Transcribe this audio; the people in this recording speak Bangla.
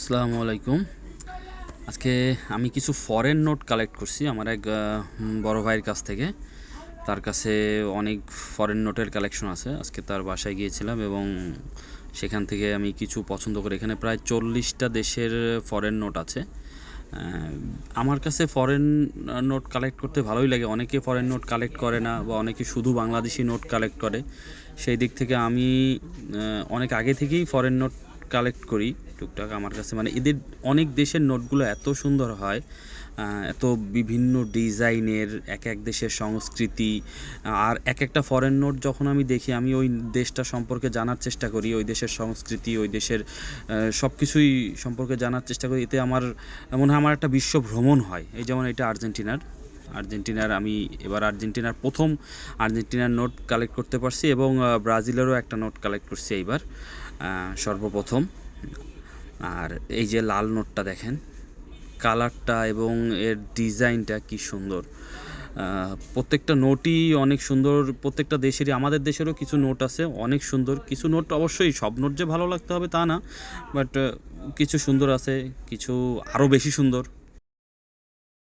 আসসালামু আলাইকুম। আজকে আমি কিছু ফরেন নোট কালেক্ট করছি আমার এক বড় ভাইয়ের কাছ থেকে। তার কাছে অনেক ফরেন নোটের কালেকশন আছে। আজকে তার বাসায় গিয়েছিলাম এবং সেখান থেকে আমি কিছু পছন্দ করি, এখানে প্রায় চল্লিশটা দেশের ফরেন নোট আছে। আমার কাছে ফরেন নোট কালেক্ট করতে ভালোই লাগে। অনেকে ফরেন নোট কালেক্ট করে না বা অনেকে শুধু বাংলাদেশি নোট কালেক্ট করে। সেই দিক থেকে আমি অনেক আগে থেকেই ফরেন নোট কালেক্ট করি টুকটাক আমার কাছে। মানে এদের অনেক দেশের নোটগুলো এত সুন্দর হয় এত বিভিন্ন ডিজাইনের এক এক দেশের সংস্কৃতি আর এক একটা ফরেন নোট যখন আমি দেখি, আমি ওই দেশটা সম্পর্কে জানার চেষ্টা করি, ওই দেশের সংস্কৃতি, ওই দেশের সব কিছুই সম্পর্কে জানার চেষ্টা করি। এতে আমার মনে হয় আমার একটা বিশ্ব ভ্রমণ হয়। এই যেমন এটা আর্জেন্টিনার। আর্জেন্টিনার, আমি এবার আর্জেন্টিনার প্রথম আর্জেন্টিনার নোট কালেক্ট করতে পারছি এবং ব্রাজিলেরও একটা নোট কালেক্ট করছি এইবার সর্বপ্রথম। আর এই যে লাল নোটটা দেখেন কালারটা এবং এর ডিজাইনটা কি সুন্দর। প্রত্যেকটা নোটই অনেক সুন্দর, প্রত্যেকটা দেশেরই, আমাদের দেশেরও কিছু নোট আছে, অনেক সুন্দর। কিছু নোট অবশ্যই সব নোট যে ভালো লাগতে হবে তা না বাট কিছু সুন্দর আছে, কিছু আরও বেশি সুন্দর।